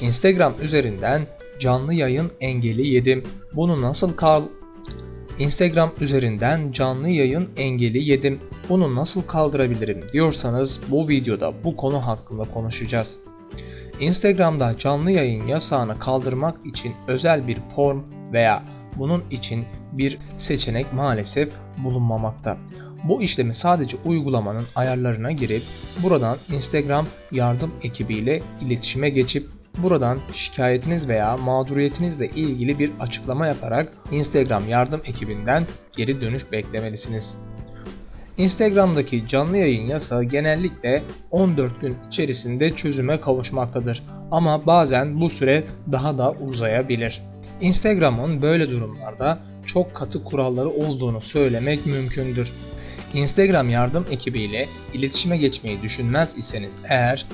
Instagram üzerinden canlı yayın engeli yedim. Bunu nasıl kal Instagram üzerinden canlı yayın engeli yedim. Bunu nasıl kaldırabilirim diyorsanız bu videoda bu konu hakkında konuşacağız. Instagram'da canlı yayın yasağını kaldırmak için özel bir form veya bunun için bir seçenek maalesef bulunmamakta. Bu işlemi sadece uygulamanın ayarlarına girip buradan Instagram yardım ekibiyle iletişime geçip buradan şikayetiniz veya mağduriyetinizle ilgili bir açıklama yaparak Instagram yardım ekibinden geri dönüş beklemelisiniz. Instagram'daki canlı yayın yasağı genellikle 14 gün içerisinde çözüme kavuşmaktadır ama bazen bu süre daha da uzayabilir. Instagram'ın böyle durumlarda çok katı kuralları olduğunu söylemek mümkündür. Instagram yardım ekibiyle iletişime geçmeyi düşünmez iseniz eğer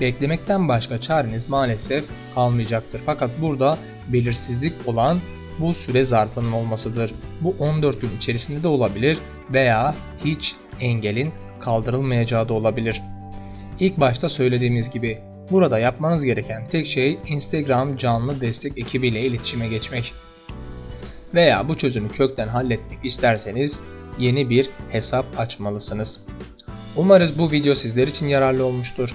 beklemekten başka çareniz maalesef kalmayacaktır. Fakat burada belirsizlik olan bu süre zarfının olmasıdır. Bu 14 gün içerisinde de olabilir veya hiç engelin kaldırılmayacağı da olabilir. İlk başta söylediğimiz gibi burada yapmanız gereken tek şey Instagram canlı destek ekibiyle iletişime geçmek. Veya bu çözümü kökten halletmek isterseniz yeni bir hesap açmalısınız. Umarız bu video sizler için yararlı olmuştur.